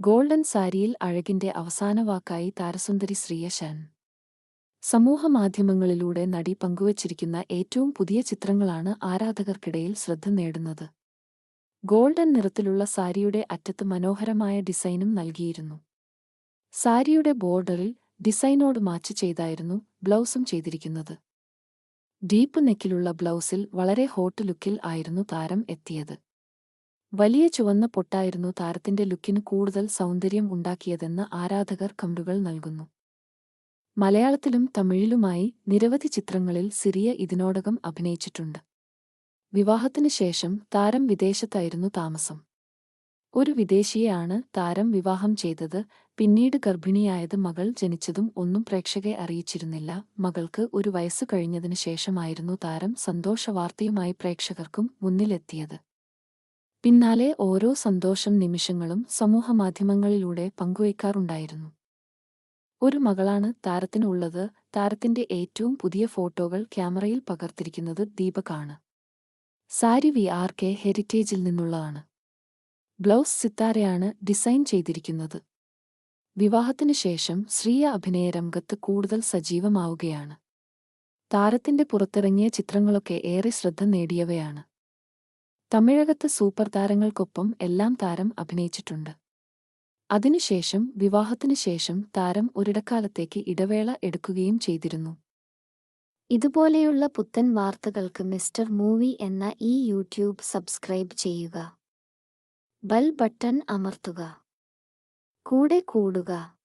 Golden സാരിയിൽ അഴകിന്റെ അവസാന വാക്കായി താരസുന്ദരി ശ്രീയശാൻ. സമൂഹമാധ്യമങ്ങളിലൂടെ നടി പങ്കുവച്ചിരിക്കുന്ന ഏറ്റവും പുതിയ ചിത്രങ്ങളാണ് ആരാധകർക്കിടയിൽ ശ്രദ്ധ നേടുന്നത്. ഗോൾഡൻ നിറത്തിലുള്ള സാരിയുടെ അറ്റത്ത് മനോഹരമായ ഡിസൈനും നൽകിയിരുന്നു. സാരിയുടെ ബോർഡറിൽ ഡിസൈനോട് മാച്ച് ചെയ്തായിരുന്നു ബ്ലൗസും ചെയ്തിരിക്കുന്നത്. ഡീപ്പ് നെക്കിലുള്ള ബ്ലൗസിൽ വളരെ ഹോട്ട് ലുക്കിൽ ആയിരുന്നു താരം എത്തിയത്. വലിയ ചുവന്ന പൊട്ടായിരുന്നു താരത്തിന്റെ ലുക്കിന് കൂടുതൽ സൗന്ദര്യം ഉണ്ടാക്കിയതെന്ന് ആരാധകർ കമന്റുകൾ നൽകുന്നു. മലയാളത്തിലും തമിഴിലുമായി നിരവധി ചിത്രങ്ങളിൽ സിറിയ ഇതിനോടകം അഭിനയിച്ചിട്ടുണ്ട്. വിവാഹത്തിനു ശേഷം താരം വിദേശത്തായിരുന്നു താമസം. ഒരു വിദേശിയെയാണ് താരം വിവാഹം ചെയ്തത്. പിന്നീട് ഗർഭിണിയായത് മകൾ ജനിച്ചതും ഒന്നും പ്രേക്ഷകരെ അറിയിച്ചിരുന്നില്ല. മകൾക്ക് ഒരു വയസ്സു കഴിഞ്ഞതിനു ശേഷമായിരുന്നു താരം സന്തോഷവാർത്തയുമായി പ്രേക്ഷകർക്കും മുന്നിലെത്തിയത്. പിന്നാലെ ഓരോ സന്തോഷം നിമിഷങ്ങളും സമൂഹമാധ്യമങ്ങളിലൂടെ പങ്കുവയ്ക്കാറുണ്ടായിരുന്നു. ഒരു മകളാണ് താരത്തിനുള്ളത്. താരത്തിന്റെ ഏറ്റവും പുതിയ ഫോട്ടോകൾ ക്യാമറയിൽ പകർത്തിരിക്കുന്നത് ദീപകാണ്. സാരി വി ആർ കെ ഹെറിറ്റേജിൽ നിന്നുള്ളതാണ്. ബ്ലൗസ് സിത്താരയാണ് ഡിസൈൻ ചെയ്തിരിക്കുന്നത്. വിവാഹത്തിനു ശേഷം ശ്രീയ അഭിനയ രംഗത്ത് കൂടുതൽ സജീവമാവുകയാണ്. താരത്തിന്റെ പുറത്തിറങ്ങിയ ചിത്രങ്ങളൊക്കെ ഏറെ ശ്രദ്ധ നേടിയവയാണ്. തമിഴകത്ത് സൂപ്പർ താരങ്ങൾക്കൊപ്പം എല്ലാം താരം അഭിനയിച്ചിട്ടുണ്ട്. അതിനുശേഷം വിവാഹത്തിനു ശേഷം താരം ഒരിടക്കാലത്തേക്ക് ഇടവേള എടുക്കുകയും ചെയ്തിരുന്നു. ഇതുപോലെയുള്ള പുത്തൻ വാർത്തകൾക്ക് മിസ്റ്റർ മൂവി എന്ന ഈ യൂട്യൂബ് സബ്സ്ക്രൈബ് ചെയ്യുക. ബൽ ബട്ടൺ അമർത്തുക. കൂടെ കൂടുക.